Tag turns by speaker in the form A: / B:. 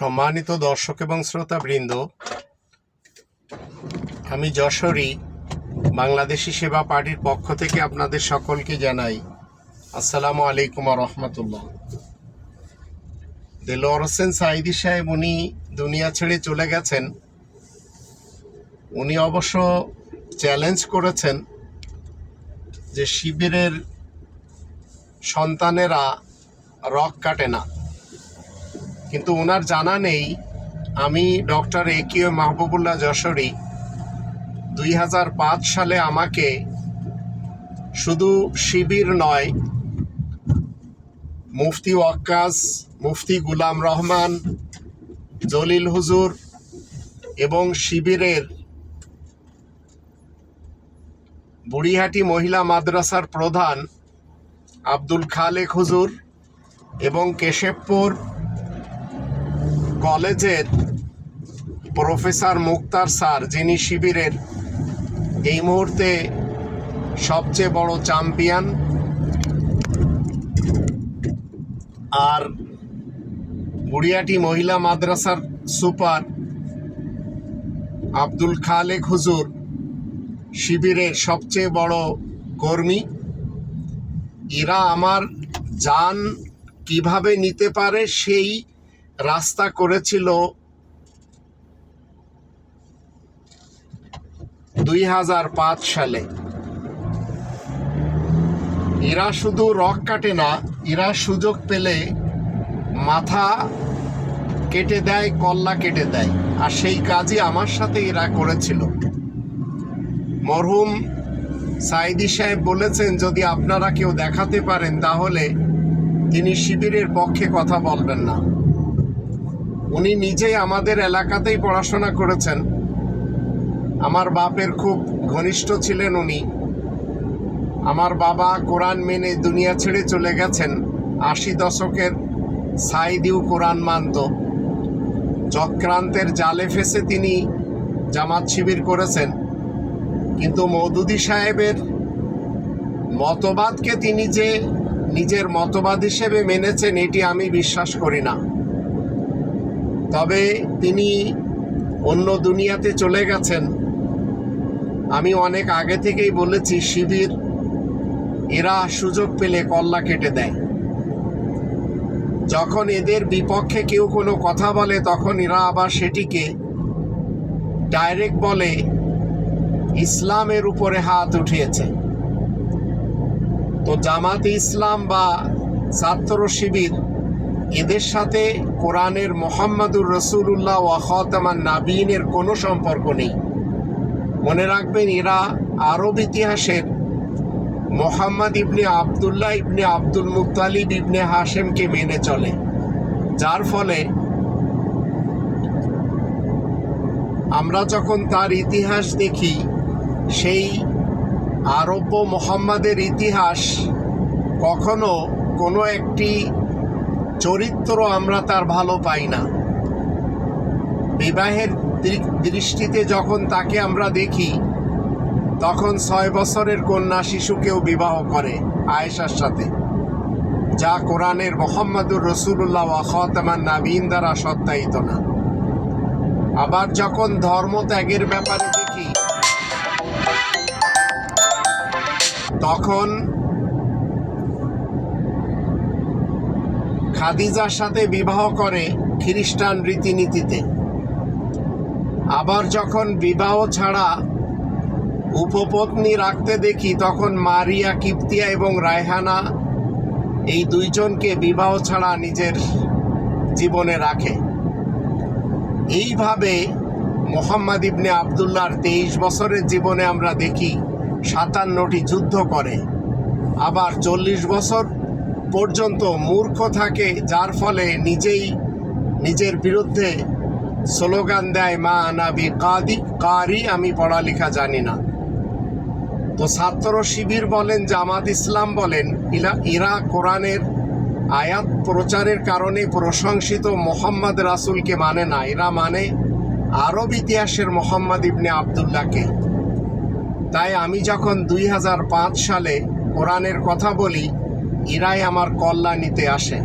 A: সম্মানিত দর্শক এবং শ্রোতা বৃন্দ আমি যশোরী, বাংলাদেশি সেবা পার্টির পক্ষ থেকে আপনাদের সকলকে জানাই আসসালামু আলাইকুম রহমতুল্লাহ। দেলোয়ার হোসেন সাইদি সাহেব উনি দুনিয়া ছেড়ে চলে গেছেন। উনি অবশ্য চ্যালেঞ্জ করেছেন যে শিবিরের সন্তানেরা রক কাটে না। কিন্তু ওনার জানা নেই, আমি doctor A Q Mahbubullah Jashori দুই হাজার পাঁচ সালে আমাকে শুধু শিবির নয়, মুফতি ওয়াক্কাস, মুফতি গুলাম রহমান, জলিল হুজুর এবং শিবিরের বুড়িহাটি মহিলা মাদ্রাসার প্রধান আব্দুল খালেক হুজুর এবং কেশবপুর কলেজের প্রফেসর মুক্তার স্যার, যিনি শিবিরের এই মুহূর্তে সবচেয়ে বড় চ্যাম্পিয়ন আর বুড়িয়াটি মহিলা মাদ্রাসার সুপার আব্দুল খালেক হুজুর শিবিরের সবচেয়ে বড় কর্মী। এরা আমার যান কীভাবে নিতে পারে সেই রাস্তা করেছিল দুই হাজার পাঁচ সালে। এরা শুধু রক কাটে না, এরা সুযোগ পেলে মাথা কেটে দেয়, কল্লা কেটে দেয়। আর সেই কাজই আমার সাথে এরা করেছিল। মরহুম সাইদি সাহেব বলেছেন, যদি আপনারা কেউ দেখাতে পারেন, তাহলে তিনি শিবিরের পক্ষে কথা বলবেন না। উনি নিজেই আমাদের এলাকাতেই পড়াশোনা করেছেন। আমার বাপের খুব ঘনিষ্ঠ ছিলেন উনি। আমার বাবা কোরআন মেনে দুনিয়া ছেড়ে চলে গেছেন। আশি দশকের সাইদিউ কোরআন মানত। চক্রান্তের জালে ফেসে তিনি জামাত শিবির করেছেন। কিন্তু মৌদুদি সাহেবের মতবাদকে তিনি যে নিজের মতবাদ হিসেবে মেনেছেন, এটি আমি বিশ্বাস করি না। তবে তিনি অন্য দুনিয়াতে চলে গেছেন। আমি অনেক আগে থেকেই বলেছি, শিবির এরা সুযোগ পেলে কল্লা কেটে দেয়। যখন এদের বিপক্ষে কেউ কোনো কথা বলে, তখন এরা আবার সেটিকে ডাইরেক্ট বলে, ইসলামের উপরে হাত উঠিয়েছে। তো জামাতে ইসলাম বা ছাত্র শিবির এদের সাথে কোরআনের মোহাম্মদুর রসুল্লাহ ওয়াহতামান নাবিনের কোনো সম্পর্ক নেই। মনে রাখবেন, এরা আরব ইতিহাসের মোহাম্মদ ইবনে আবদুল্লাহ ইবনে আব্দুল মুতালিব ইবনে হাশেমকে মেনে চলে, যার ফলে আমরা যখন তার ইতিহাস দেখি, সেই আরব্য মোহাম্মদের ইতিহাস কখনো কোনো একটি চরিত্র আমরা তার ভালো পাই না। বিবাহের দৃষ্টিতে যখন তাকে আমরা দেখি, তখন ছয় বছরের কন্যা শিশুকেও বিবাহ করে আয়েশার সাথে, যা কোরআনের মোহাম্মদুর রসুল্লাহ ওয়াহতামান নাবিন দ্বারা সত্যায়িত না। আবার যখন ধর্ম ত্যাগের ব্যাপারে দেখি, তখন খাদিজার সাথে বিবাহ করে খ্রিস্টান রীতিনীতিতে। আবার যখন বিবাহ ছাড়া উপপত্নী রাখতে দেখি, তখন মারিয়া, কিপ্তিয়া এবং রায়হানা এই দুইজনকে বিবাহ ছাড়া নিজের জীবনে রাখে। এইভাবে মোহাম্মদ ইবনে আবদুল্লাহর তেইশ বছরের জীবনে আমরা দেখি সাতান্নটি যুদ্ধ করে। আবার চল্লিশ বছর পর্যন্ত মূর্খ থাকে, যার ফলে নিজেই নিজের বিরুদ্ধে স্লোগান দেয়, মা আনাবি কাদি, কারি, আমি পড়ালেখা জানি না। তো ছাত্র শিবির বলেন, জামাত ইসলাম বলেন, ইলা, ইরা কোরআনের আয়াত প্রচারের কারণে প্রশংসিত মোহাম্মদ রাসুলকে মানে না, এরা মানে আরব ইতিহাসের মোহাম্মদ ইবনে আবদুল্লাহকে। তাই আমি যখন দুই হাজার পাঁচ সালে কোরআনের কথা বলি এরাই আমার কল্যাণ নিতে আসে।